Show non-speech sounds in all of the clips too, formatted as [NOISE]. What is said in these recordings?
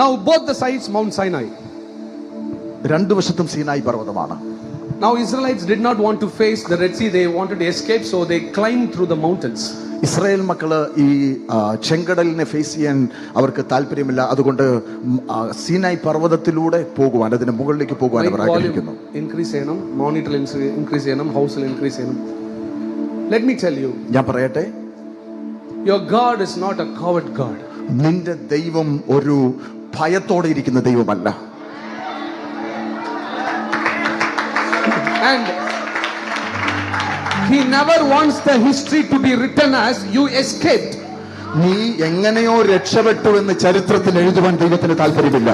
Now, both the sides, Mount Sinai. രണ്ടു വശത്തും Sinai പർവതമാണ്. Now, Israelites did not want to face the Red Sea, they wanted to escape, so they climbed through the mountains. Israel മക്കൾ ഈ ചെങ്കടലിനെ face ചെയ്യാൻ അവർക്ക് താല്പര്യമില്ല. അതുകൊണ്ട് സീനായി പർവതത്തിലൂടെ പോകുവാൻ അതിന് മുകളിലേക്ക് പോകുവാൻ അവർ ആഗ്രഹിക്കുന്നു. ഇൻക്രീസ് ചെയ്യണം. മോണിറ്റർ ഇൻക്രീസ് ചെയ്യണം. ഹൗസിൽ ഇൻക്രീസ് ചെയ്യണം. ലെറ്റ് മീ ടെൽ യു ഞാൻ പറയട്ടെ? Your God is not a coward God നിന്റെ ദൈവം ഒരു ഭയത്തോടെ ഇരിക്കുന്ന ദൈവമല്ല. And he never wants the history to be written as you escaped. നീ എങ്ങനെയോ രക്ഷപ്പെട്ടു എന്ന് ചരിത്രത്തിൽ എഴുതുവാൻ ദൈവത്തിന് താല്പര്യമില്ല.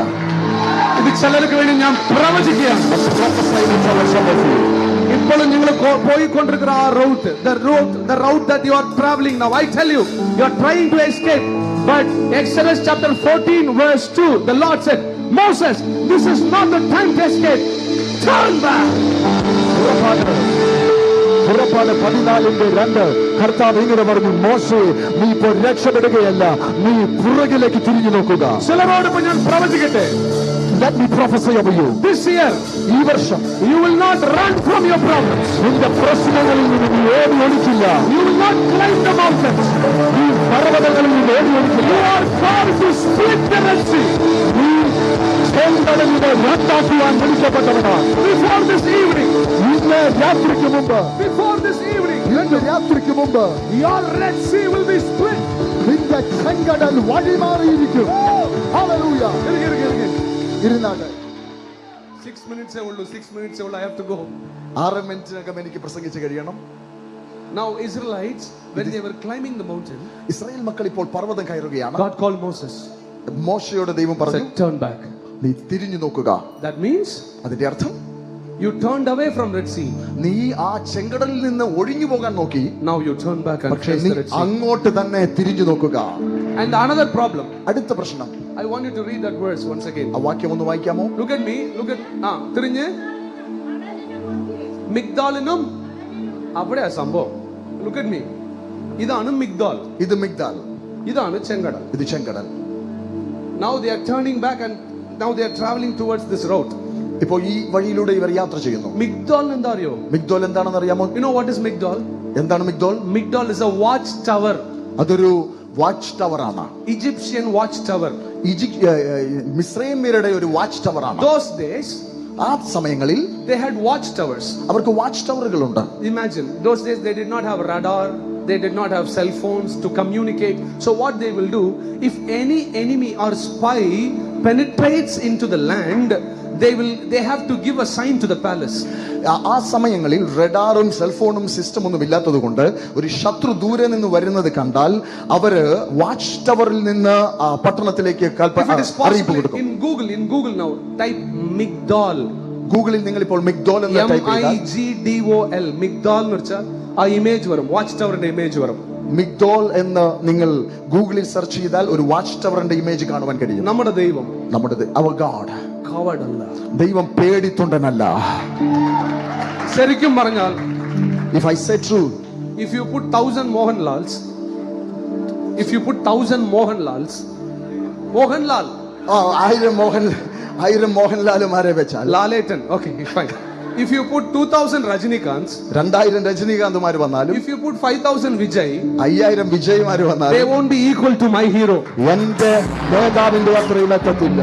ഇത് ചിലർക്ക് വേണ്ടി ഞാൻ പ്രവചിക്കുകയാണ്. ഇപ്പോഴും നിങ്ങൾ പോയിക്കൊണ്ടിരിക്കുന്ന ആ route the route the route that you are travelling now I tell you you are trying to escape but Exodus chapter 14 verse 2 the Lord said Moses this is not the time to escape turn back പുറപ്പാട് പതിനാലിന്റെ രണ്ട് കർത്താവ് ഇങ്ങനെ പറഞ്ഞു മോശെ നീ ഇപ്പോൾ രക്ഷപ്പെടുകയല്ല നീ പുറകിലേക്ക് തിരിഞ്ഞു നോക്കുക ചിലരോട് ഇപ്പൊ ഞാൻ പ്രവചിക്കട്ടെ Let me prophesy over you. this year ഈ വർഷം you will not run from your problems നിന്റെ പ്രശ്നങ്ങളിൽ നിന്ന് നീ ഓടി ഒളിക്കില്ല you will not climb the mountains നീ പർവതങ്ങളിൽ നിന്ന് ഓടി ഒളിക്കില്ല you are called to split the Red Sea നീ ചെങ്കടലിനെ രണ്ടാക്കുവാൻ വിളിക്കപ്പെട്ടവനാണ് before this evening ഇന്ന് രാത്രിക്ക് മുമ്പ് before this evening ഇന്ന് രാത്രിക്ക് മുമ്പ് your Red Sea will be split നിന്റെ ചെങ്കടൽ വഴിമാറിയിരിക്കും Hallelujah. ഇരുന്നാട്ടെ Six minutes ഉള്ളൂ six minutes ഉള്ളൂ I have to go ആറ് മിനിറ്റിനകം എനിക്ക് പ്രസംഗിച്ച് കഴിയണം now Israelites when they were climbing the mountain Israel മക്കൾ ഇപ്പോൾ പർവതം കയറുകയാണ് God called Moses മോശയോട് ദൈവം പറഞ്ഞു turn back നീ തിരിഞ്ഞു നോക്കുക that means അതിന്റെ അർത്ഥം you turned away from Red Sea നീ ആ ചെങ്കടലിൽ നിന്ന് ഒഴിഞ്ഞു പോകാൻ നോക്കി now you turn back and face the Red Sea അങ്ങോട്ട് തന്നെ തിരിഞ്ഞു നോക്കുക and another problem അടുത്ത പ്രശ്നം I want you to read that verse once again ആ വാക്യം ഒന്ന് വായിക്കാമോ look at me look at ആ തിരിഞ്ഞ് മിഗ്ദാലിനും അവിടെയാ സംഭവം ലുക്ക് അറ്റ് മീ ഇതാണ് മിഗ്ദാൽ ഇത് മിഗ്ദാൽ ഇതാണ് ചെങ്കടൽ ഇത് ചെങ്കടൽ now they are turning back and now they are traveling towards this road ഇപ്പോൾ ഈ വഴിയിലൂടെ ഇവർ യാത്ര ചെയ്യുന്നു മിഗ്ദാൽ എന്താ അറിയോ മിഗ്ദോൽ എന്താണെന്ന് അറിയാമോ you know what is Migdal എന്താണ് Migdol Migdal is a watch tower അതൊരു വാച്ച് ടവർ ആണ് ഈജിപ്ത് ഏ, ഏ, മിസ്രൈമ്യരുടെ ഒരു വാച്ച് ടവർ ആണ് those days ആ സമയങ്ങളിൽ they had watch towers അവർക്ക് വാച്ച് ടവറുകളുണ്ട് imagine those days they did not have radar they did not have cell phones to communicate so what they will do if any enemy or spy penetrates into the land they will they have to give a sign to the palace. ആ- സമയങ്ങളിൽ റഡാറും സെൽഫോണും system ഒന്നും ഇല്ലാത്തത് കൊണ്ട് ഒരു ശത്രു ദൂരെ നിന്ന് വരുന്നത് കണ്ടാൽ അവർ വാച്ച് ടവറിൽ നിന്ന് ആ പട്ടണത്തിലേക്ക് അറിയിപ്പ് കൊടുക്കും. In Google in Google now type migdal. ഗൂഗിളിൽ നിങ്ങൾ ഇപ്പോൾ മിഗ്ദോൽ എന്ന് ടൈപ്പ് ചെയ്താൽ migdal എന്ന് വെച്ചാൽ ആ ഇമേജ് വരും വാച്ച് ടവറിന്റെ ഇമേജ് വരും. മിഗ്ദോൾ എന്ന് നിങ്ങൾ ഗൂഗിളിൽ സെർച്ച് ചെയ്താൽ ഒരു വാച്ച് ടവറിന്റെ ഇമേജ് കാണുവാൻ കഴിയും. നമ്മുടെ ദൈവം. നമ്മുടെ അവർ ഗാഡ് കവർഡ് ദൈവം പേടിത്തൊണ്ടനല്ല ശരിക്കും പറഞ്ഞാൽ if I say true if if you put thousand mohanlals if you put thousand mohanlals mohanlal ആയിരം മോഹൻ ആയിരം മോഹൻലാലുമാരെ വെച്ചാൽ laletan okay fine if you put 2000 rajinikanths രണ്ടായിരം രജനീകാന്തുമാർ വന്നാലും if you put 5000 vijay അയ്യായിരം വിജയ്മാര് they വന്നാലും won't be equal to my hero എന്റെ നേതാവിന്റെ അത്രയും എത്തത്തില്ല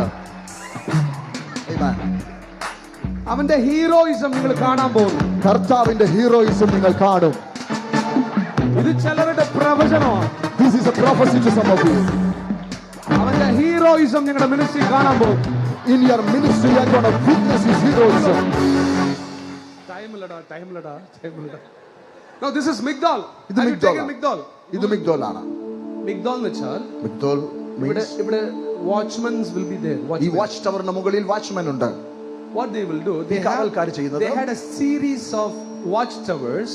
അവന്റെ ഹീറോയിസം നിങ്ങൾ കാണാൻ പോകുന്നു. കർത്താവിന്റെ ഹീറോയിസം നിങ്ങൾ കാണും. ഇത് ചിലരുടെ പ്രവചനമാണ്. ദിസ് ഈസ് എ അവന്റെ ഹീറോയിസം നിങ്ങളുടെ മിനിസ്ട്രി കാണാൻ പോകും. In your ministry you to witness his heroism. ടൈമിലടാ ടൈമിലടാ ടൈമിലടാ No, this is Migdal. ഇത് മിഗ്ദോൾ Migdal? ഇത് മിഗ്ദോൾ ആണ്. Migdal എന്ന് വെച്ചാൽ മിഗ്ദോൾ ഇവിടെ ഇവിടെ വാച്ച്മൻസ് വിൽ ബി there ഈ. വാച്ച് ടവറിന് മുകളിൽ വാച്ച്മാൻ ഉണ്ട്. What they will do they ഈ have കാവൽക്കാർ ചെയ്യുന്നത് they had a series of watchtowers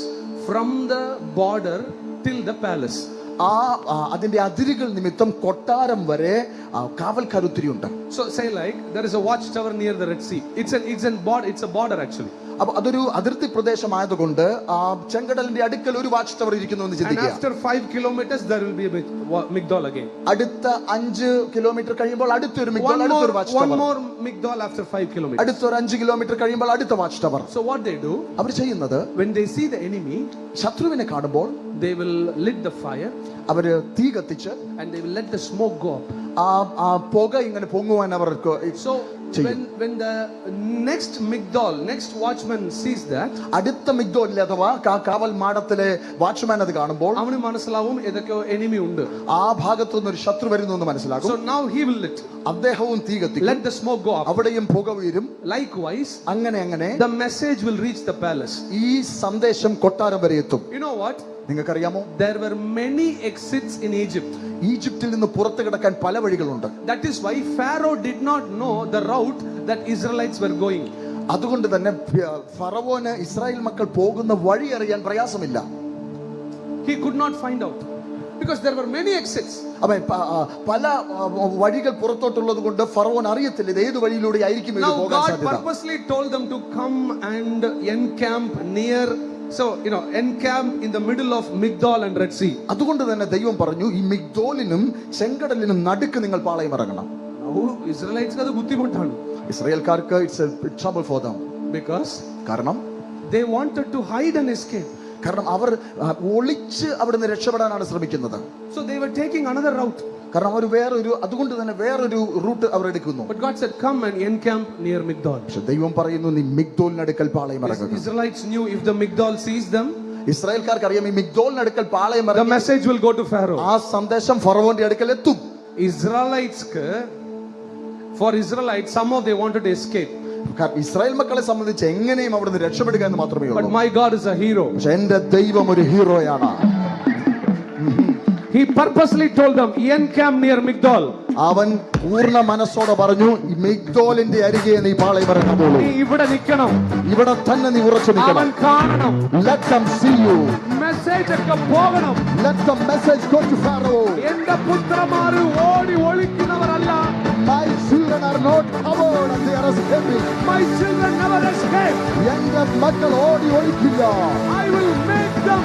from the border till the palace ആ ആ, അതിന്റെ അതിരുകൾ നിമിത്തം കൊട്ടാരം വരെ ആ, കാവൽക്കാർ ഒത്തിരി ഉണ്ട് so say like there is a watchtower near the red sea it's an it's an border it's a border actually അപ്പൊ അതൊരു അതിർത്തി പ്രദേശമായതുകൊണ്ട് ആ ചെങ്കടലിന്റെ അടുക്കൽ ഒരു വാച്ച് ടവർ ഇരിക്കുന്നു എന്ന് ചിന്തിക്കുക after five kilometers, there will be a Mig- again. അടുത്ത അഞ്ച് കിലോമീറ്റർ കഴിയുമ്പോൾ അടുത്തൊരു അടുത്തൊരു more, watch one more Migdol after five kilometers. അടുത്തൊരു അഞ്ച് കിലോമീറ്റർ കഴിയുമ്പോൾ അടുത്ത watch tower So what they do, അവർ ചെയ്യുന്നത് when they see the enemy, ശത്രുവിനെ കാണുമ്പോൾ they will lit the fire അവർ തീ കത്തിച്ച് and they will let the smoke go up. ആ ആ പുക ഇങ്ങനെ പൊങ്ങുവാൻ അവർക്ക് So when when the next Migdol, next watchman sees that, അടുത്ത മിഗ്ദോലിൽ അഥവാ കാവൽ മാടത്തിലെ വാച്ച്മാൻ അത് കാണുമ്പോൾ അവന് മനസ്സിലാവും ഏതൊക്കെയോ enemy ഉണ്ട്. ആ ഭാഗത്തു നിന്ന് ഒരു ശത്രു വരുന്നു എന്ന് മനസ്സിലാക്കും So now he will lit. അദ്ദേഹവും തീ കത്തിക്കും Let the smoke go up. അവിടെയും പുക ഉയരും Likewise, അങ്ങനെ അങ്ങനെ the message will reach the palace. ഈ സന്ദേശം കൊട്ടാരം വരെ എത്തും You know what? നിങ്ങൾക്കറിയാമോ There were many exits in Egypt. ഈജിപ്തിൽ നിന്ന് പുറത്തു കിടക്കാൻ പല വഴികളുണ്ട് That is why Pharaoh did not know the route that Israelites were going. അതുകൊണ്ട് തന്നെ ഫറവോന് ഇസ്രായേൽ മക്കൾ പോകുന്ന വഴി അറിയാൻ പ്രയാസമില്ല He could not find out because there were many exits. അവൻ പല വഴികൾ പുറത്തോട്ടുള്ളത് കൊണ്ട് ഫറവോൻ അറിയത്തില്ല ഇത് ഏത് വഴിയിലൂടെ ആയിരിക്കും Now പോകാൻ God സാധ്യത purposely told them to come and encamp near, so you know, encamp in the middle of Migdol and Red Sea. അതുകൊണ്ട് തന്നെ ദൈവം പറഞ്ഞു ഈ മിഗ്ദോലിനും ചെങ്കടലിനും നടുക്ക് നിങ്ങൾ പാളയം ഇറങ്ങണം Now Israelites അത് ബുദ്ധിമുട്ടാണ് ഇസ്രായേൽക്കാർക്ക് it's trouble for them because കാരണം they wanted to hide and escape. കാരണം അവർ ആ, ഒളിച്ച് അവിടുന്ന് രക്ഷപ്പെടാനാണ് ശ്രമിക്കുന്നത് So they were taking another route. കാരണം അവർ വേറൊരു അതുകൊണ്ട് തന്നെ വേറൊരു റൂട്ട് അവർ എടുക്കുന്നു But God said, Come and encamp near Migdol. പക്ഷെ ദൈവം പറയുന്നു നീ മിഗ്ദോലിനടുക്കൽ പാളയം Is- ഇറങ്ങുക Israelites knew if the Migdol sees them, ഇസ്രായേൽക്കാർക്ക് അറിയാം ഈ മിഗ്ദോലിനടുക്കൽ പാളയം the ഇറങ്ങി message will go to Pharaoh. ആ സന്ദേശം ഫറവോന്റെ അടുക്കൽ എത്തും Israelites, for Israelites, somehow they wanted to escape. കാരണം ഇസ്രായേൽ മക്കളെ സംബന്ധിച്ച് എങ്ങനെയും അവിടുന്ന് രക്ഷപ്പെടുക എന്ന് മാത്രമേ But ഉള്ളൂ my God is a hero. പക്ഷെ എന്റെ ദൈവം ഒരു ഹീറോയാണ് He purposely told them, encamp near Migdol. അവൻ പൂർണ മനസ്സോടെ പറഞ്ഞു മിഗ്ദോലിന്റെ അരികെ നീ പാളയം ഇറങ്ങുമ്പോളൂ നീ ഇവിടെ നിൽക്കണം ഇവിടെ തന്നെ നീ ഉറച്ചു നിൽക്കണം കാണണം Let them see you. Message ഒക്കെ പോകണം Let the message go to Pharaoh. എന്റെ പുത്രന്മാർ ഓടി ഒളിക്കുന്നവരല്ല children are not covered and they are escaping. My children never escape എന്റെ മക്കൾ ഓടി ഒളിക്കില്ല I will make them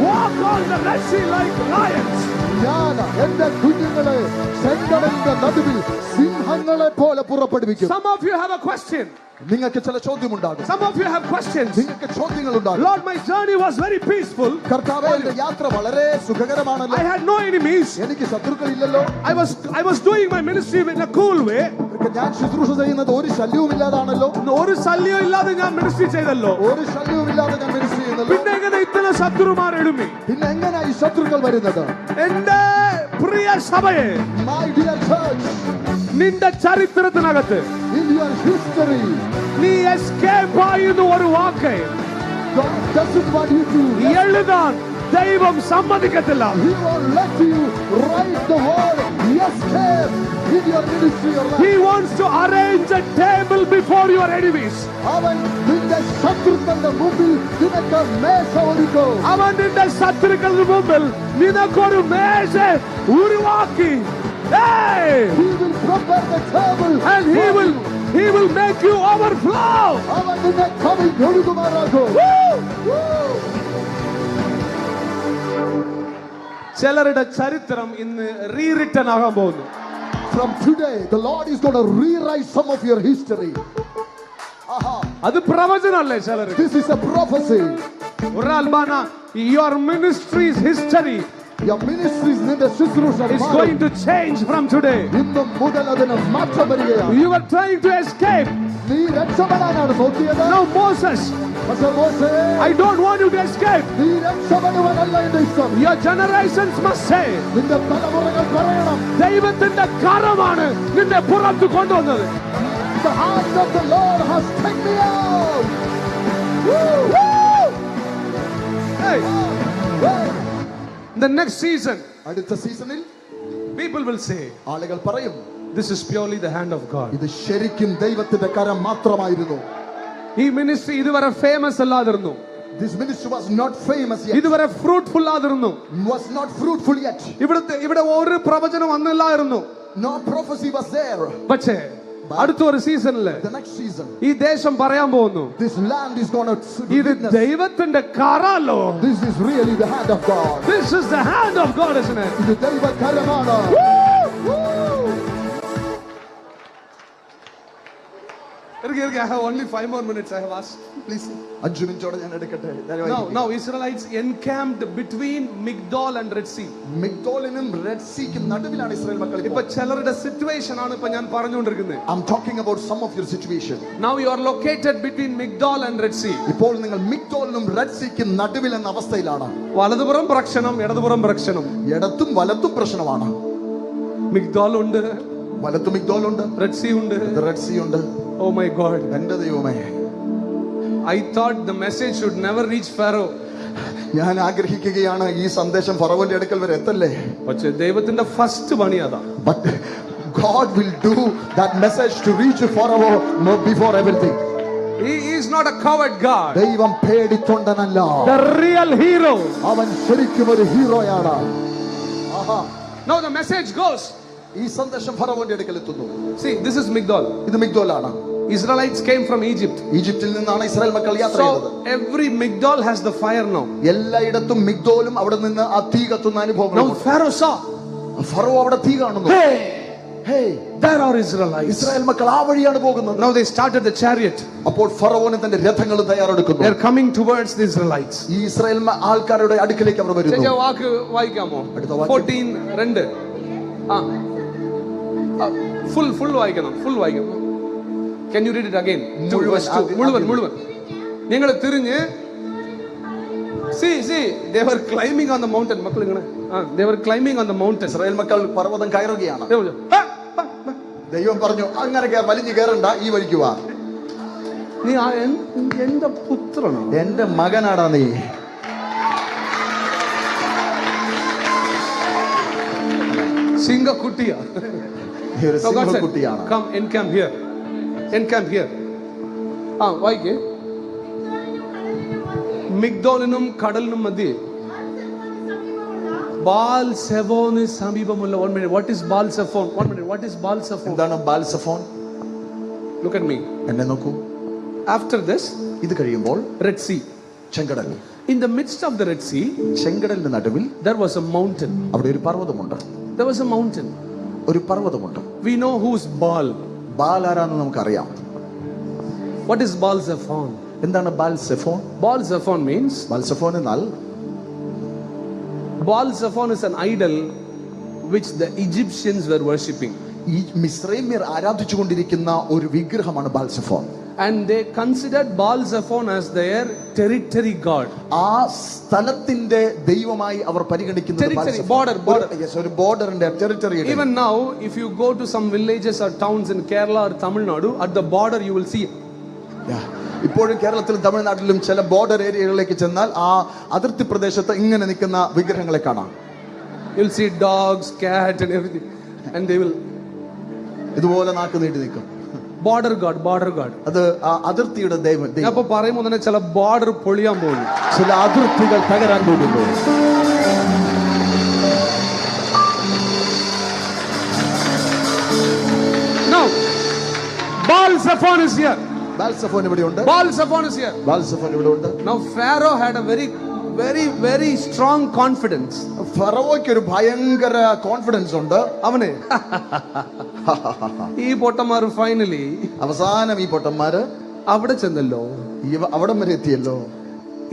walk on the Red Sea like lions. ഞാൻ എന്റെ കുഞ്ഞുങ്ങളെ ചെങ്കടലിന്റെ നടുവിൽ സിംഹങ്ങളെ പോലെ പുറപ്പെടുവിക്കും Some of you have a question. നിങ്ങൾക്ക് ചില ചോദ്യമുണ്ടാകും. Some of you have questions. നിങ്ങൾക്ക് ചോദ്യങ്ങൾ ഉണ്ടാകും Lord, my journey was very peaceful. കർത്താവേ എന്റെ യാത്ര വളരെ സുഖകരമാണല്ലോ. I had no enemies. എനിക്ക് ശത്രുക്കൾ ഇല്ലല്ലോ I was I was doing my ministry in a cool way. ഞാൻ ശുശ്രൂഷ ചെയ്യുന്നത് ഒരു ശല്യവും ഇല്ലാതാണല്ലോ. ഒരു ശല്യവും ഇല്ലാതെ ഞാൻ മിനിസ്ട്രി ചെയ്തല്ലോ. ഒരു ശല്യവും ഇല്ലാതെ ഞാൻ മിനിസ്ട്രി ചെയ്തല്ലോ പിന്നെ എങ്ങനെ ഇത്തരം ശത്രുമാർ എഴുമി? പിന്നെ എങ്ങനെ ഈ ശത്രുക്കൾ വരുന്നത്? എന്റെ പ്രിയ സഭയെ. മൈ ഡിയർ ചർച്ച് നിന്റെ ചരിത്രത്തിനകത്ത് ഇൻ യുവർ ഹിസ്റ്ററി നീ എസ്കേപ്പ് ആയിരുന്നു ഒരു വാക്ക് God doesn't want you to എഴുതാൻ ദൈവം സമ്മതിക്കത്തില്ല He won't let you write the word escape in your ministry or life. He wants to arrange a table before your enemies. അവൻ നിന്റെ ശത്രുക്കളുടെ മുമ്പിൽ നിനക്ക് മേശ ഒരുക്കും അവൻ നിന്റെ ശത്രുക്കളുടെ മുമ്പിൽ നിനക്കൊരു മേശ ഉരുവാക്കി Hey! He will prepare the table and he for will you. he will make you overflow. അവൻ നിന്നെ കവിൽ ഒഴുകുമാറാക്കും Woo! ചിലരുടെ ചരിത്രം ഇന്ന് റീറിട്ടൺ ആകാൻ പോകുന്നു From today, the Lord is going to rewrite some of your history. Aha, അത് പ്രവചനമല്ലേ ചിലർ this is a prophecy. ഒരാൾ പറഞ്ഞ your ministries history Your ministries നിന്റെ ശുശ്രൂഷ is മാറും. going to change from today. ഇന്ന് മുതൽ അതിന് മാറ്റം വരികയാണ് You were trying to escape. നീ രക്ഷപ്പെടാനാണ് നോക്കിയത് Now Moses, പക്ഷേ മോശേ, I don't want you to escape. നീ രക്ഷപ്പെടുവാനല്ല എന്റെ ഇഷ്ടം Your generations must say, നിന്റെ തലമുറകൾ പറയണം ദൈവത്തിന്റെ കരമാണ് നിന്നെ പുറത്തു കൊണ്ടുവന്നത് The hand of the Lord has taken me out. Hey, Hey. The next season, അടുത്ത സീസണിൽ people will say, ആളുകൾ പറയും This is purely the hand of God. ഇത് ശരിക്കും ദൈവത്തിന്റെ കരം മാത്രമായിരുന്നു ഈ മിനിസ്ട്രി ഇതുവരെ ഫേമസ് അല്ലാതിരുന്നു This ministry was not famous yet, ഇതുവരെ fruitful ആയിരുന്നു. was not fruitful yet. ഇവിടുത്തെ ഇവിടെ ഒരു പ്രവചനം വന്നില്ലായിരുന്നു No prophecy was there. പക്ഷേ അടുത്ത ഒരു സീസണിൽ the next season, ഈ ദേശം പറയാൻ പോകുന്നു this land is going to ഇത് witness. ദൈവത്തിന്റെ കറാലോ This is really the hand of God. This is the hand of God, isn't it? ഇത് ദൈവകരമാണ്. ഇറുകി, അഞ്ചു മിനിറ്റോടെ ഞാൻ എടുക്കട്ടെ. Israelites encamped between Migdol and Red Sea. മിഗ്ദോലിനും റെഡ് സീക്കും നടുവിലാണ് ഇസ്രായേൽ മക്കൾ ഇപ്പൊ ചിലരുടെ സിറ്റുവേഷൻ ആണ് ഇപ്പൊ ഞാൻ പറഞ്ഞുകൊണ്ടിരിക്കുന്നത്. I am talking about some of your situation. Now you are located between Migdol and red sea ഇപ്പോൾ നിങ്ങൾ മിഗ്ദോലിനും റെഡ് സീക്കും നടുവിൽ എന്ന അവസ്ഥയിലാണ്. വലതുപുറം പ്രക്ഷണം ഇടതുപുറം പ്രക്ഷണം. ഇടത്തും വലത്തും പ്രശ്നമാണ്. മിഗ്ദോൾ ഉണ്ട്. വലത്തും മിഗ്ദോലുണ്ട് റെഡ് സീ ഉണ്ട്. റെഡ് സീ ഉണ്ട്. ഓ മൈ ഗോഡ് എന്റെ ദൈവമേ I thought the message should never reach Pharaoh ഞാൻ ആഗ്രഹിക്കുകയാണ് ഈ സന്ദേശം ഫറവന്റെ അടുക്കൽ വരെ എത്തല്ലേ പക്ഷേ ദൈവത്തിന്റെ ഫസ്റ്റ് പണി അതാ but God will do that message to reach forever before everything. He is not a coward God. ദൈവം പേടിത്തൊണ്ടനല്ല The real hero. അവൻ ശരിക്കും ഒരു ഹീറോയാണ് aha Now the message goes. ഈ സന്ദേശം ഫറവന്റെ അടുക്കൽ എത്തുന്നു See, this is Migdol. ഇത് മിഗ്ദോലാണ് Israelites came from Egypt. ഈജിപ്തിൽ നിന്നാണ് ഇസ്രായേൽ മക്കൾ യാത്ര ചെയ്തത് So every Migdol has the fire now. എല്ലായിടത്തും മിഗ്ദോലും അവിടെ നിന്ന് ആ തീ കത്തുന്ന Now അനുഭവം Pharaoh saw. ഫറോ അവിടെ തീ കാണുന്നു Hey, Hey, there are Israelites. Israel മക്കൾ ആ വഴിയാണ് പോകുന്നത് Now they started the chariot. അപ്പോൾ rathangalu തന്റെ രഥങ്ങൾ തയ്യാറെടുക്കുന്നു They're coming towards the Israelites. ഈ ഇസ്രായേൽ ആൾക്കാരുടെ അടുക്കിലേക്ക് അവർ വരുന്നു ചേച്ചാ വാക്ക് വായിക്കാമോ അടുത്ത വാക്യം. ഫോർട്ടീൻ രണ്ട് ആ ഫുൾ ഫുൾ വായിക്കണം ഫുൾ വായിക്കണം can you read it again മുഴുവൻ, മുഴുവൻ. മുഴുവൻ നിങ്ങൾ തിരിഞ്ഞ്. See see they're climbing on the mountain മക്കൾ ഇങ്ങനെ ആ they're climbing on the mountain Israel മക്കൾ പർവതം കയറുകയാണ്. ദൈവം പറഞ്ഞു അങ്ങനെ കേ- വലിഞ്ഞു കയറണ്ട ഈ വഴിക്ക് വാ. നീ ആ എൻ- എന്റെ എന്റെ മകനാടാ നീ. Come and here encamp here ആ വായിക്കേ മിഗ്ദോലിനും കടലിനും മധ്യേ ബാൽ സെഫോന് സമീപമുള്ള one minute what is Baal Zephon one minute what is Baal Zephon എന്താണ് ബാൽസഫോൻ ലുക്ക് അറ്റ് മീ എന്നെ നോക്കൂ. ആഫ്റ്റർ ദിസ് ഇത് കഴിയുമ്പോൾ റെഡ് സീ ചെങ്കടൽ. In the midst of the red sea ചെങ്കടലിന്റെ നടുവിൽ ദർ വാസ് എ മൗണ്ടൻ അവിടെ ഒരു പർവതമുണ്ട്. ദർ വാസ് എ മൗണ്ടൻ ഒരു പർവതമുണ്ട്. We know who's Baal Baal ആരാന്ന് നമുക്കറിയാം വാട്ട് ഇസ് ബാൽ സെഫോൺ എന്താണ് ബാൽസെഫോൻ ബാൽ സെഫോൺ മീൻസ് ബാൽസെഫോൻ എന്നാൽ Baal Zephon is an idol which the Egyptians were worshipping. ഈ മിശ്രൈമ്യർ ആരാധിച്ചുകൊണ്ടിരിക്കുന്ന ഒരു വിഗ്രഹമാണ് ബാൽസഫോൺ And they considered Baal Zephon as their territory god. ആ സ്ഥലത്തിന്റെ ദൈവമായി അവർ പരിഗണിക്കുന്നത് border, border. ഒരു- ബോർഡറിന്റെ territory Even now, if you go to some villages or towns in Kerala or Tamil Nadu, at the border you will see ഇപ്പോഴും കേരളത്തിലും തമിഴ്നാട്ടിലും ചില ബോർഡർ ഏരിയകളിലേക്ക് ചെന്നാൽ ആ അതിർത്തി പ്രദേശത്ത് ഇങ്ങനെ നിൽക്കുന്ന വിഗ്രഹങ്ങളെ കാണാം you'll see dogs, cat, and everything. And they will ഇതുപോലെ നാക്ക് നീട്ടി നിൽക്കും. ബോർഡർ ഗാർഡ് ബോർഡർ ഗാർഡ് അത് ആ അതിർത്തിയുടെ ദൈവം. അപ്പൊ പറയുമ്പോൾ തന്നെ ചില ബോർഡർ പൊളിയാൻ പോകും ചില അതിർത്തികൾ തകരാൻ പോകുന്നു. ബാൽസഫോൻ ഇവിടെ ഉണ്ട്. ബാൽസഫോൺ ഇവിടെ ഉണ്ട്. Now, Pharaoh had a very, very, very strong confidence ഫറവോയ്ക്ക് ഒരു ഭയങ്കര കോൺഫിഡൻസ് ഉണ്ട്. അവന്. [LAUGHS] ഈ പൊട്ടന്മാർ ഫൈനലി അവസാനം ഈ പൊട്ടന്മാര് അവിടെ ചെന്നല്ലോ. ഇവ അവിടം വരെ എത്തിയല്ലോ.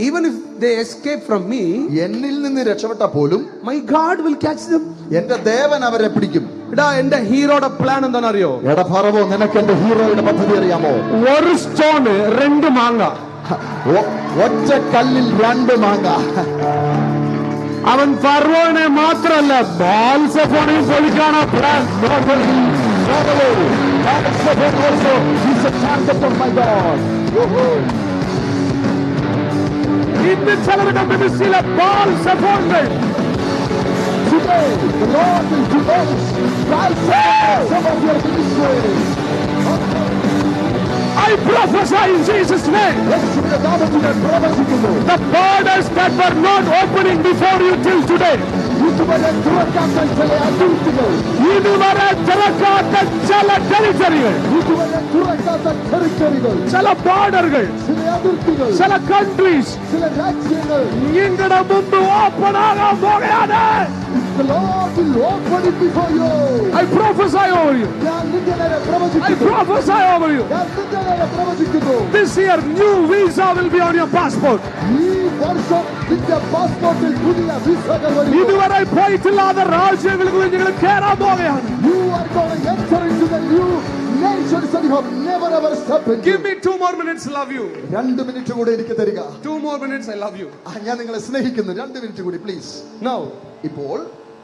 Even if they escape from me എന്നിൽ നിന്ന് രക്ഷപ്പെട്ട പോലും my God will catch them എന്റെ ദേവൻ അവരെ പിടിക്കും. എടാ എന്റെ ഹീറോയുടെ പ്ലാൻ എന്താണെന്നറിയോ? എടാ ഫറവോ നിനക്ക് എന്റെ ഹീറോയുടെ പദ്ധതി അറിയാമോ? ഒരു സ്റ്റോൺ രണ്ട് മാങ്ങ. ഒ- ഒറ്റ കല്ലിൽ രണ്ട് മാങ്ങ. അവൻ ഫർവോനെ മാത്രല്ല ബാൽസഫോണെയും പൊളിക്കാനാ പ്ലാൻ? ഇന്ന് ചിലരുടെ മിനിസ്ട്രിയിലെ ബാൽസഫോണ്ട് Today, the Lord will demolish some of your ministry. I prophesy in Jesus' name. യേശുവിന്റെ നാമത്തിൽ ഞാൻ പ്രവചിക്കുന്നു The borders that were not opening before you till today, ഇതുവരെ തുറക്കാത്ത ചില അതിർത്തികൾ ഇതുവരെ തുറക്കാത്ത ചില ടെറിറ്ററികൾ ഇതുവരെ തുറക്കാത്ത ടെറിറ്ററികൾ ചില The Lord will open it before you. I prophesy over you. I prophesy over you. This year, new visa will be on your passport. ഇതുവരെ പോയിട്ടില്ലാത്ത രാജ്യങ്ങളിൽ നിങ്ങൾ കയറാൻ പോവുകയാണ് You are going to enter into the new nations that you have never ever stepped into. Give me two more minutes, love you. രണ്ട് minute കൂടെ എനിക്ക് തരിക Two more minutes, I love you. ഞാൻ നിങ്ങളെ സ്നേഹിക്കുന്നു രണ്ട് മിനിറ്റ് കൂടി please Now, ഇപ്പോൾ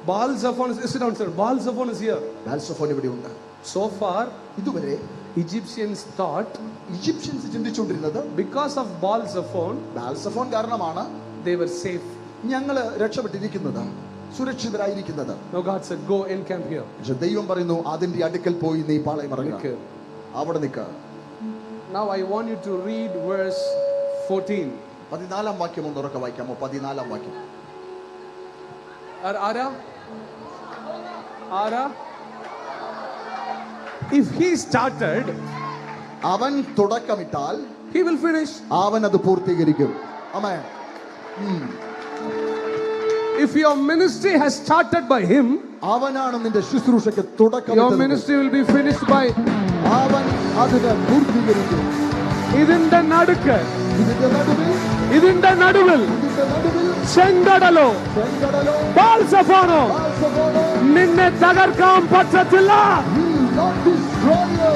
Baal Zephon is, sit down, sir. Baal Zephon is here. Baal Zephon ഇവിടെ ഉണ്ട് So far, ഇതുവരെ Egyptians thought ഈജിപ്ഷ്യൻസ് ചിന്തിച്ചുകൊണ്ടിരുന്നത് because of Baal Zephon, Baal Zephon കാരണമാണ് they were safe. ഞങ്ങൾ രക്ഷപ്പെട്ടിരിക്കുന്നത് സുരക്ഷിതരായിരിക്കുന്നത് Now God said, Go encamp here. പക്ഷെ ദൈവം പറയുന്നു അതിന്റെ അടുക്കൽ പോയി നീ പാളയം ഇറങ്ങുക Okay. അവിടെ നിൽക്കുക Now I want you to read verse 14. പതിനാലാം വാക്യം ഒന്ന് ഉറക്കെ വായിക്കാമോ പതിനാലാം വാക്യം Ar- Ara? If he started, അവൻ തുടക്കമിട്ടാൽ he will finish. അവൻ അത് പൂർത്തീകരിക്കും അമേ If your ministry has started by him, അവനാണ് നിന്റെ ശുശ്രൂഷയ്ക്ക് തുടക്കം your ministry will be finished by അവൻ അതിനെ പൂർത്തീകരിക്കും ഇതിന്റെ നടുക്ക് ഇതിന്റെ നടുവിൽ ഇതിന്റെ നടുവിൽ ഇതിന്റെ നടുവിൽ ചെങ്കടലോ ചെങ്കടലോ ബാൽസഫോനോ ബാൽസഫോനോ നിന്നെ തകർക്കാൻ പറ്റത്തില്ല will not destroy you.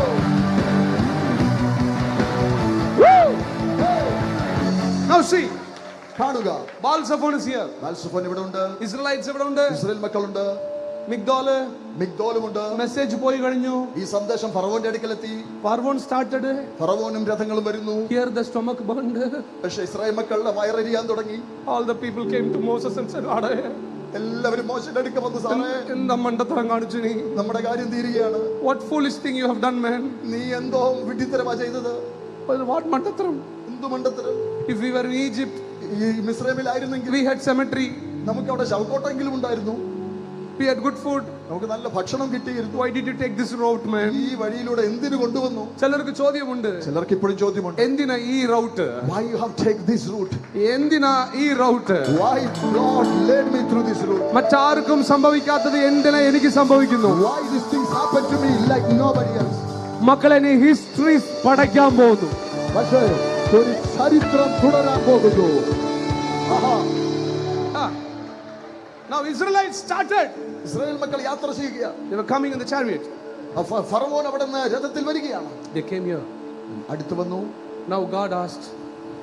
Woo! Hey, Now see, കാണുക ബാൽസഫോൺ is here. ബാൽസഫോൻ ഇവിടെ ഉണ്ട് ഇസ്രലൈറ്റ്സ് ഇവിടെ ഉണ്ട് ഇസ്രായേൽ മക്കളുണ്ട് മിഗ്ദോൽ മിഗ്ദോലുമുണ്ട്. മെസ്സേജ് പോയി കഴിഞ്ഞു. ഈ സന്ദേശം ഫറവോന്റെ അടുക്കലെത്തി. ഫറവോൻ സ്റ്റാർട്ടഡ് ഫറവോനും രഥങ്ങളും വരുന്നു. ഹിയർ ദ സ്റ്റൊമക് ബണ്ട് പക്ഷേ ഇസ്രായേൽ മക്കളുടെ വയറരിയാൻ തുടങ്ങി. All the people came to Moses and said, ആടെ. എല്ലാവരും മോശയുടെ അടുക്ക വന്ന് സാറേ. എന്താ മണ്ടത്തരം കാണിച്ചു നീ? നമ്മുടെ കാര്യം തീരുകയാണ്. What foolish thing you have done man നീ എന്തോ വിഡിത്തരമാ ചെയ്തത്. വാട്ട് മണ്ടത്തരം? എന്തു മണ്ടത്തരം? If you were in Egypt ഈ മിശ്രമിലായിരുന്നെങ്കിൽ വി ഹാഡ് cemetery. നമുക്ക് അവിടെ ശവക്കോട്ടെങ്കിലും ഉണ്ടായിരുന്നു. We had good food. നമുക്ക് നല്ല ഭക്ഷണം കിട്ടിയിരുന്നു why did you take this route man? ഈ വഴിയിലൂടെ എന്തിനു കൊണ്ടുവന്നു? ചിലർക്ക് ചോദ്യമുണ്ട്. ചിലർക്ക് ഇപ്പോഴും ചോദ്യമുണ്ട്. എന്തിനാ ഈ Raut why you have take this route? എന്തിനാ ഈ Raut why god led me through this route? മറ്റാർക്കും സംഭവിക്കാത്തത് എന്തിനാ എനിക്ക് സംഭവിക്കുന്നു? Why this thing happened to me like nobody else? മക്കളെ നീ ഹിസ്റ്ററി പഠിക്കാൻ പോകുന്നു. പക്ഷേ ഒരു ചരിത്രം തുടരാൻ പോകുന്നു. ആഹാ. Ah. Now Israelites started. Israel മക്കൾ യാത്ര ചെയ്യുക They were coming in the chariot. ഫ- ഫറവോൻ അവിടെ നിന്ന് രഥത്തിൽ വരികയാണ് They came here. അടുത്ത് വന്നു Now God asked,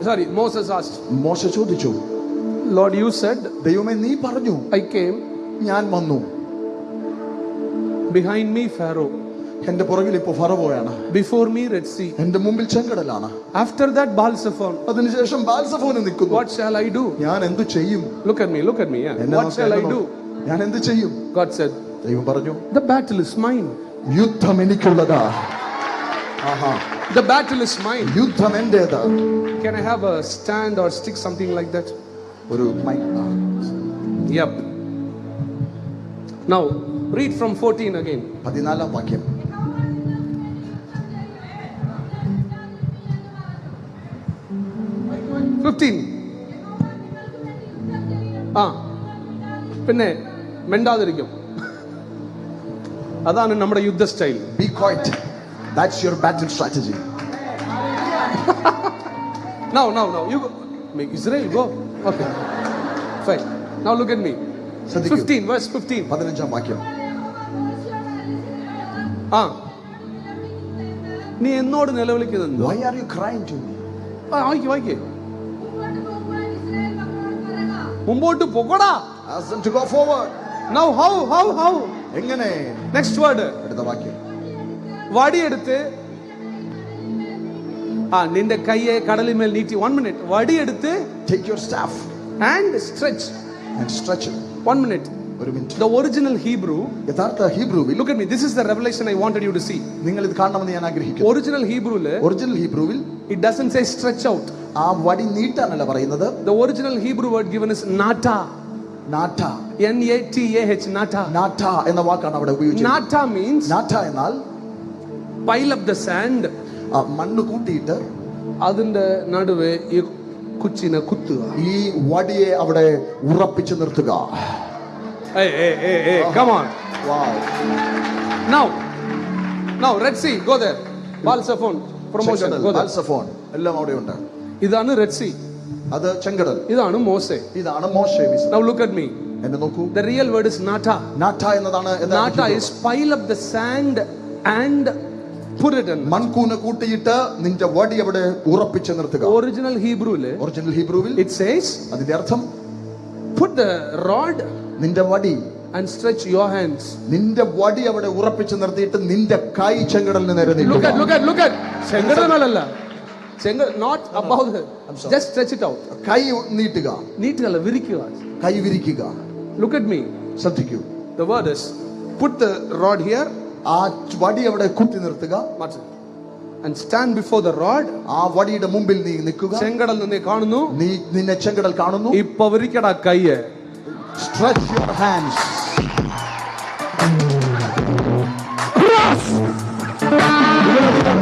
sorry, Moses asked, മോശ ചോദിച്ചു Lord, you said, ദൈവമേ നീ പറഞ്ഞു I came ഞാൻ വന്നു behind me, Pharaoh, എന്റെ പുറകിൽ ഇപ്പോ ഫറവോയാണ് ബിഫോർ മീ റെഡ് സി എന്റെ മുമ്പിൽ ചെങ്കടലാണ്. ആഫ്റ്റർ ദാറ്റ് ബാൽസഫോൺ അതിനുശേഷം ബാൽസഫോണിൽ നിൽക്കുന്നു. വാട്ട് ഷാൽ ഐ ഡു ഞാൻ എന്ത് ചെയ്യും? Look at me look at me what shall I do ഞാൻ എന്ത് ചെയ്യും? ഗോഡ് സെഡ് ദൈവം പറഞ്ഞു ദ ബാറ്റിൽ ഈസ് മൈൻ യുദ്ധം എനിക്കുള്ളതാ. ആഹാ. ദ ബാറ്റിൽ ഈസ് മൈൻ യുദ്ധം എന്റെതാ can I have a stand or stick something like that ഒരു mic yep now read from 14 again 14 ആം വാക്യം. പിന്നെ മെണ്ടാതിരിക്കും. അതാണ് നമ്മുടെ യുദ്ധ style. Be quiet that's your battle strategy now now now you Israel go okay fine now look at me ശ്രദ്ധിക്കൂ. 15 verse 15 പതിനഞ്ചാം വാക്യം. ആ. നീ എന്നോട് നിലവിളിക്കുന്നത് why are you cry to me വായിക്കേ വായിക്കേ. മുമ്പോട്ട് പോകടാ Ask them to go forward. Now how how how എങ്ങനെ? നെക്സ്റ്റ് വേർഡ് അടുത്ത വാക്യം. വടിയെടുത്ത്. ആ നിന്റെ കയ്യെ കടലിന്മേൽ നീട്ടി. One minute വടിയെടുത്ത്. Take your staff and stretch and stretch one minute ഒരു മിനിറ്റ് ദ ഒറിജിനൽ ഹീബ്രു യഥാർത്ഥ ഹീബ്രുവിൽ look at me this is the revelation I wanted you to see നിങ്ങൾ ഇത് കാണണമെന്ന് ഞാൻ ആഗ്രഹിക്കുന്നു. ഒറിജിനൽ ഹീബ്രുവിൽ original ഹീബ്രുവിൽ it doesn't say stretch out ആ വടി നീട്ടാനല്ല പറയുന്നത്. The original Hebrew word given is നാട്ട N A T A H, nata. നാറ്റ എന്ന വാക്കാണ് അവിടെ ഉപയോഗിച്ചത് Nata means നാറ്റ എന്നാൽ up the sand, ആ, മണ്ണ് കൂട്ടിയിട്ട് അതിന്റെ നടുവേ ഈ കുച്ചിനെ കുത്തുക ഈ വടിയെ അവിടെ ഉറപ്പിച്ചു നിർത്തുക എല്ലാം അവിടെ ഉണ്ട് ഇതാണ് Red Sea, അത് ചെങ്കടൽ. ഇതാണ് മോശേ. ഇതാണ് മോശെ മിസ് ലുക്ക് അറ്റ് മീ എന്നെ നോക്കൂ. ദി റിയൽ വേർഡ് ഈസ് നാട്ട നാട്ട എന്നതാണ് നാട്ട is pile of the sand and and put it in. മൺകൂന കൂട്ടിയിട്ട് നിന്റെ വടി അവിടെ ഉറപ്പിച്ച് നിർത്തുക. ഒറിജിനൽ Hebrew, ഒറിജിനൽ ഹീബ്രുവിൽ ഇറ്റ് സേസ് അതിന്റെ അർത്ഥം put the rod നിന്റെ വടി and stretch your hands. നിന്റെ വടി അവിടെ ഉറപ്പിച്ച് നിർത്തിയിട്ട് നിന്റെ കൈ ചെങ്കടലിന് നേരെ Look at, നീട്ടുക look at, look at. ചെങ്കടലല്ല ചെങ്ക not above the sorry. just stretch it out കൈ നീട്ടുക നീട്ടുകല്ല വിരിക്കുക കൈ വിരിക്കുക look at me ശ്രദ്ധിക്കൂ the word is put the rod here ആ വടി അവിടെ കുത്തി നിർത്തുക Martin, and stand before the rod ആ വടിയുടെ മുമ്പിൽ നീ നിൽക്കുക ചെങ്കടൽ നിന്നെ കാണുന്നു നീ നിന്നെ ചെങ്കടൽ കാണുന്നു ഇപ്പൊ വിരിക്കടാ കയ്യ് stretch your hands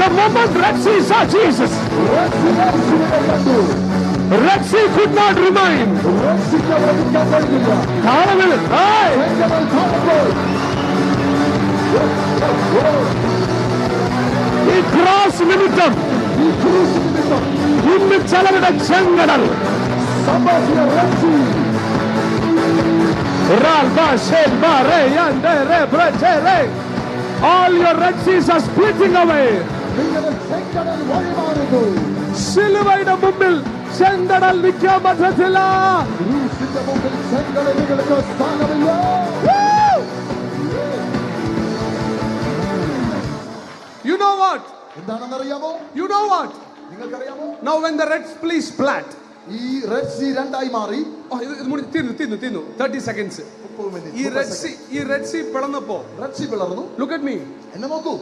the moment Red Sea saw Jesus, Red Sea could not remain. കാണുന്നത് Hey! ഈ ക്രോസ് നിമിത്തം ഇന്ന് ചിലരുടെ ചെങ്കടൽ Ralba, Shemba, Re, Yande, Re, Breche, Re. All your Red Seas are splitting away. സിലുവയുടെ മുമ്പിൽ ചെങ്കടൽ നിൽക്കാൻ പറ്റത്തില്ല. You know what? എന്താണെന്നറിയാമോ? You know what? നിങ്ങൾക്കറിയാമോ? Now when the Red Sea splat, ഈ റെഡ് സീ രണ്ടായി മാറി. തിന്നു തിന്നു തിന്നു തേർട്ടി സെക്കൻഡ്സ് ഈ റെഡ് സി ഈ റെഡ് സി പിളർന്നപ്പോ. റെഡ് സീ പിളർന്നു. ലുക്ക് അറ്റ് മീ എന്നെ നോക്കൂ.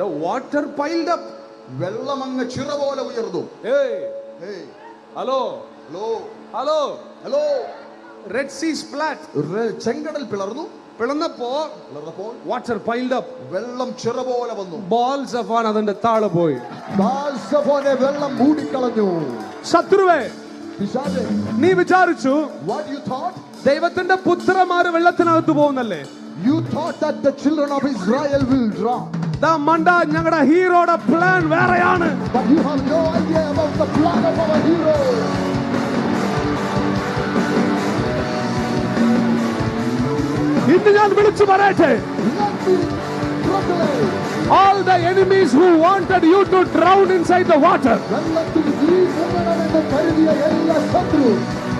ദ വാട്ടർ പൈൽഡ് അപ്പ് വെള്ളം അങ്ങ് ചിറ പോലെ ഉയർന്നു. ഏയ് hey, hello hello hello hello red sea splat ചെങ്കടൽ പിളർന്നു. പിളർന്നപ്പോ പിളർന്നപ്പോൾ വാട്ടർ പൈൽഡ് അപ്പ് വെള്ളം ചിറ പോലെ വന്നു. ഓഫ് ആണ് അതിന്റെ താഴെ പോയി. ബാൽസഫോനെ വെള്ളം മൂടിക്കളഞ്ഞു. ശത്രുവേ നീ വിചാരിച്ചു What you thought? ദൈവത്തിന്റെ പുത്രന്മാര് വെള്ളത്തിനകത്ത് പോകുന്നല്ലേ? You thought that the children of Israel will drown, ദാ മണ്ട ഞങ്ങളുടെ ഹീറോയുടെ പ്ലാൻ വേറെയാണ് but you have no idea about the plan of our hero. ഇന്ന് ഞാൻ വിളിച്ചു പറയട്ടെ Let me proclaim, all the enemies who wanted you to drown inside the water വെള്ളത്തിൽ ഈ മുങ്ങണമെന്ന് കരുതിയ എല്ലാ ശത്രു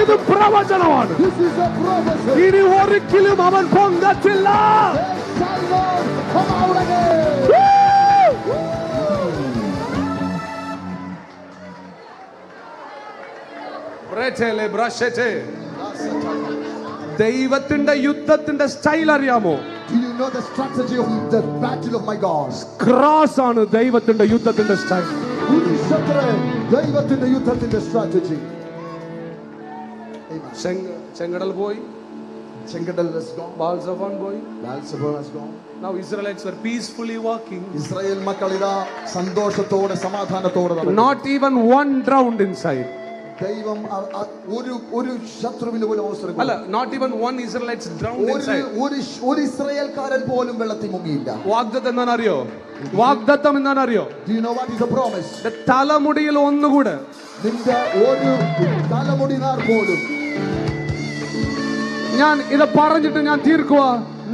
ഇത് പ്രവചനമാണ്. ഇനി ഒരിക്കലും അവൻ പൊങ്കത്തില്ല. ദൈവത്തിന്റെ യുദ്ധത്തിന്റെ സ്റ്റൈൽ അറിയാമോ Do you know the strategy of the battle of my God? Cross ആണ് ദൈവത്തിന്റെ യുദ്ധത്തിന്റെ സ്റ്റൈൽ ദൈവത്തിന്റെ യുദ്ധത്തിന്റെ strategy. ചെങ്കടൽ പോയി ചെങ്കടൽ has gone. ബാൽസഫാൻ പോയി Baalsepon has gone. Now Israelites were peacefully walking. Israel മക്കൾ ഇതാ സന്തോഷത്തോടെ സമാധാനത്തോടെ നടക്കുന്നു. Not even one drowned inside. ദൈവം ഒരു ഒരു ശത്രുവിന് പോലും അവസരം അല്ല not even one Israelites drowned inside ഒരു ഒരു ഇസ്രായേൽക്കാരൻ പോലും വെള്ളത്തിൽ മുങ്ങിയില്ല വാഗ്ദത്തം എന്താണെന്നറിയോ വാഗ്ദത്തം എന്താണെന്നറിയോ അറിയോ you know what is a promise the തലമുടിയിൽ ഒന്നുകൂടെ നിന്റെ ഒരു തലമുടി നാർ പോലും ഞാൻ ഇത് പറഞ്ഞിട്ട് ഞാൻ തീർക്കുക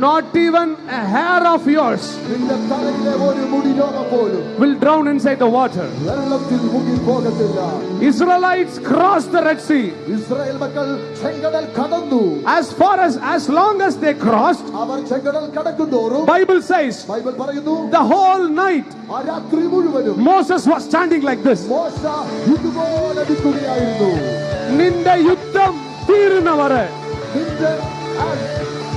not even a hair of yours നിന്റെ തലയിലെ ഒരു മുടി രോമം പോലും will drown inside the water വെള്ളത്തിൽ മുങ്ങി പോകത്തില്ല Israelites cross the red sea Israel മക്കൾ ചെങ്കടൽ കടന്നു. As far as as long as they crossed അവർ ചെങ്കടൽ കടക്കുന്തോറും bible says ബൈബിൾ പറയുന്നു the whole night ആ രാത്രി മുഴുവനും moses was standing like this. മോശ ഇതുപോലെ നിൽക്കുകയായിരുന്നു നിന്റെ യുദ്ധം തീരുന്നവരെ. നിന്റെ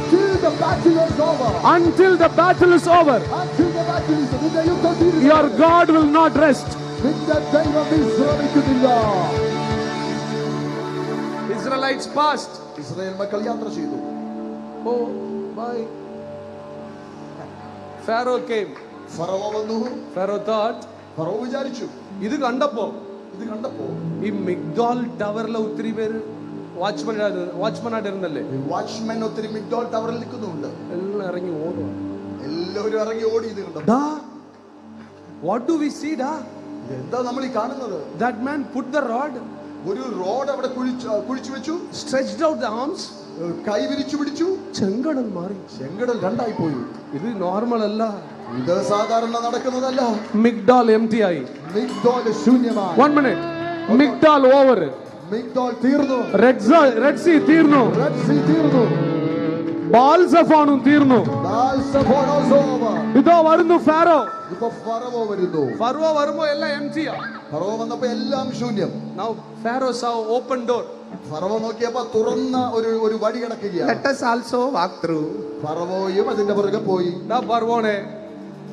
until the battle is over until the battle is over until the battle is നിന്റെ യുദ്ധം തീരുന്നു your god will not rest നിന്റെ ദൈവം വിശ്രമിക്കുന്നില്ല israelites passed ഇസ്രായേൽ മക്കൾ യാത്ര ചെയ്തു oh bye pharaoh came ഫറവോ വന്നു pharaoh thought ഫറവോ വിചാരിച്ചു ഇത് കണ്ടപ്പോ ഇത് കണ്ടപ്പോ ഈ മിഗ്ദോൾ ടവറിലെ ഒത്തിരി പേര് വാച്ച്മാൻ ആയിട്ട് ഇരുന്നല്ലേ വാച്ച്മാൻ ഒത്തിരി മിഡോൾ ടവറിൽ നിൽക്കുന്നുണ്ട്. എല്ലാം ഇറങ്ങി ഓടുക എല്ലാവരും ഇറങ്ങി ഓടി ഇത് കണ്ടു? വാട്ട് ഡു വി സീ ഡാ എന്താ നമ്മൾ ഈ കാണുന്നത്? That man put the rod ഒരു റോഡ് അവിടെ കുഴിച്ചു കുഴിച്ചു വെച്ചു. സ്ട്രെച്ച്ഡ് ഔട്ട് ദ ആംസ് കൈ വിരിച്ചു പിടിച്ചു. ചെങ്കടൽ മാറി. ചെങ്കടൽ രണ്ടായി പോയി. ഇത് നോർമൽ അല്ല. ഇത് സാധാരണ നടക്കുന്നതല്ല. മിഗ്ഡോൾ എം ടി ആയി. മിഗ്ദോൽ ശൂന്യമായി. One minute Migdol over Migdol തീർന്നു. റെഡ് റെഡ് സീ തീർന്നു. റെഡ് സീ തീർന്നു. ബാൽസഫോണും തീർന്നു. ഇതോ വരുന്നു ഫാറോ. ഇപ്പൊ ഫറവോ വരുന്നു. ഫറോ വരുമ്പോ എല്ലാം എം ടി ഫറവോ വന്നപ്പോ എല്ലാം ശൂന്യം. Now Pharaoh saw open door ഫറവോ നോക്കിയപ്പോ തുറന്ന ഒരു ഒരു വഴി കിടക്കുകയാണ് let us also walk through. ഫറവോയും അതിന്റെ പുറകെ പോയി. ഡാ ഫറവോനെ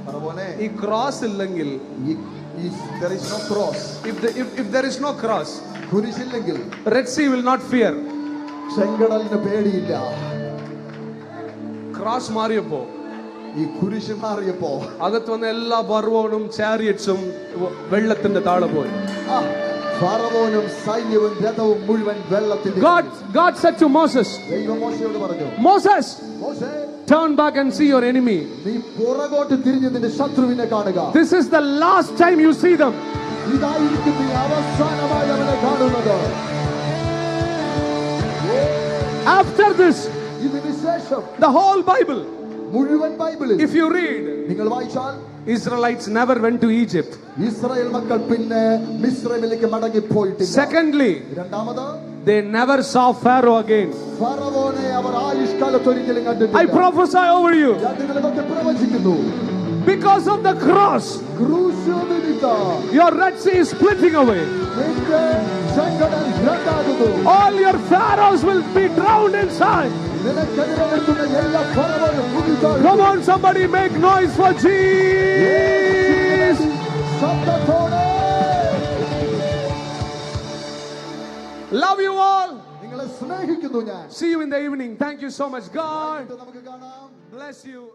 ഫറവോനെ ഈ ക്രോസ് ഇല്ലെങ്കിൽ there is no cross. if the, if, if there is no cross കുരിശില്ലെങ്കിൽ red sea will not fear. ചെങ്കടലിന് പേടിയില്ല. ക്രോസ് മാറിയപ്പോ ഈ കുരിശ് മാറിയപ്പോ അകത്ത് വന്ന എല്ലാ ബർവോണും ചാരിയറ്റ്സും വെള്ളത്തിന്റെ താഴെ പോയി. ഫറവോനും സൈന്യവും രഥവും മുഴുവൻ വെള്ളത്തിന്റെ God God said to Moses ദൈവം മോശയോട് പറഞ്ഞു Moses മോശേ turn back and see your enemy. നീ പുറകോട്ട് തിരിഞ്ഞ് നിന്റെ ശത്രുവിനെ കാണുക. This is the last time you see them. ഇതായിരിക്കും നീ അവസാനമായി അവനെ കാണുന്നത് after this ഇതിന് ശേഷം the whole bible മുഴുവൻ ബൈബിളിൽ if you read നിങ്ങൾ വായിച്ചാൽ Israelites never went to Egypt Israel മക്കൾ പിന്നെ മിസ്രൈമിലേക്ക് മടങ്ങി പോയിട്ടില്ല secondly രണ്ടാമത് they never saw Pharaoh again ഫറവോനെ അവർ ആയുഷ്കാലത്ത് ഒരിക്കലും I കണ്ടിട്ടില്ല prophesy over you ഞാൻ നിങ്ങളിതൊക്കെ പ്രവചിക്കുന്നു because of the cross, your Red Sea is splitting away. All your pharaohs will be drowned inside. Come on, somebody make noise for Jesus. Love you all. See you in the evening. Thank you so much, God. Bless you.